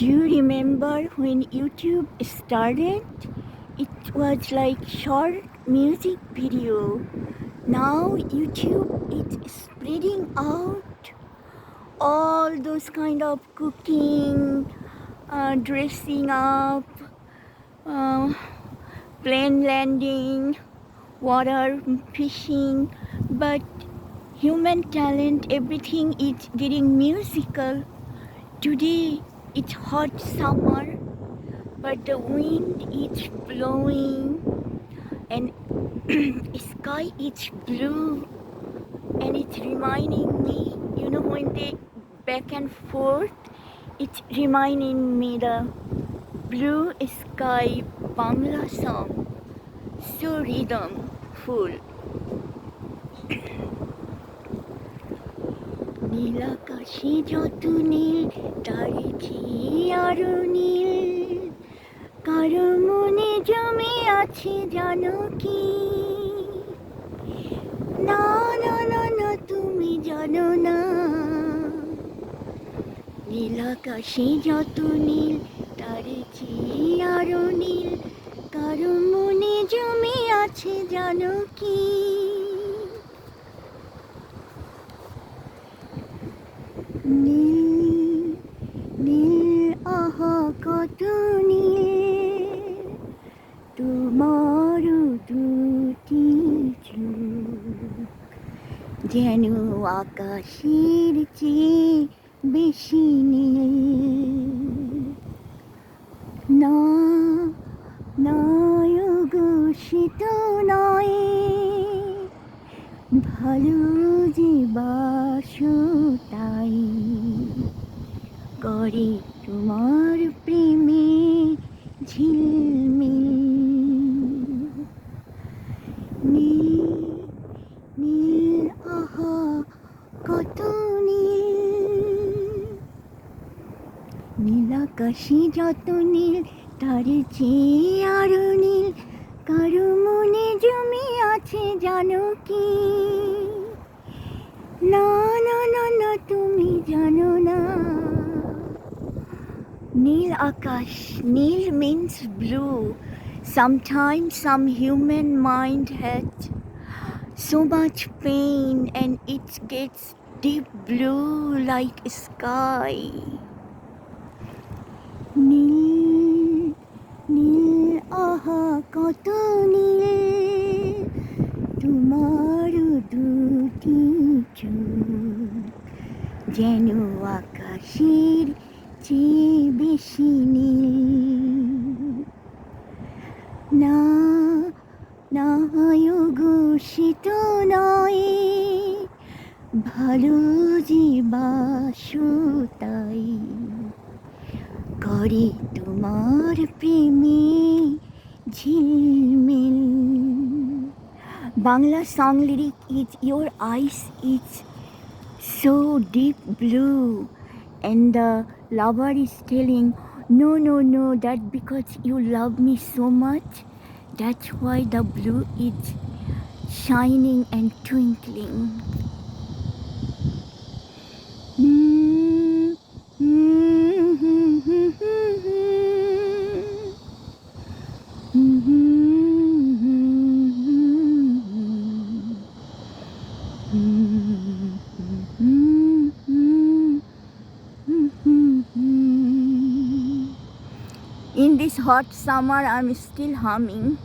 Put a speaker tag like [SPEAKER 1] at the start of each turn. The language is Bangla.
[SPEAKER 1] Do you remember when YouTube started? It was like short music video. Now YouTube is spreading out all those kind of cooking, uh, dressing up, uh, plane landing, water fishing, but human talent, everything is getting musical. Today it's hot summer, but the wind is blowing and the sky is blue and it's reminding me, you know, when they back and forth, it's reminding me the blue sky Bangla song, so rhythmful. নীল আকাশে যত নীল, তার চেয়ে আরও নীল। কারও মনে জমে আছে জানো কি? না না না না, তুমি জানো না। নীল আকাশে যত নীল আহা কত নীল তোমার দুটি যেন আকাশের চেয়ে বেশি নীল না নয় সে তো নয় ভালো যে কত নীল আকাশে যত নীল তার চেয়ে আরও নীল কারও মনে জমে আছে জানো কি না না না না তুমি জানো না নীল আকাশ নীল means blue sometimes some human mind has so much pain and it gets deep blue like sky. নীল আহা, কত নীল। তোমার দুটি যেন আকাশের চেয়ে বেশি নীল। না না তো নয়। ভালো যে বাসো তাই করে তোমার প্রেমে ঝিলমিল Bangla song lyric is your eyes is so deep blue and the lover is telling no no no that because you love me so much that's why the blue is shining and twinkling In this hot summer, I'm still humming.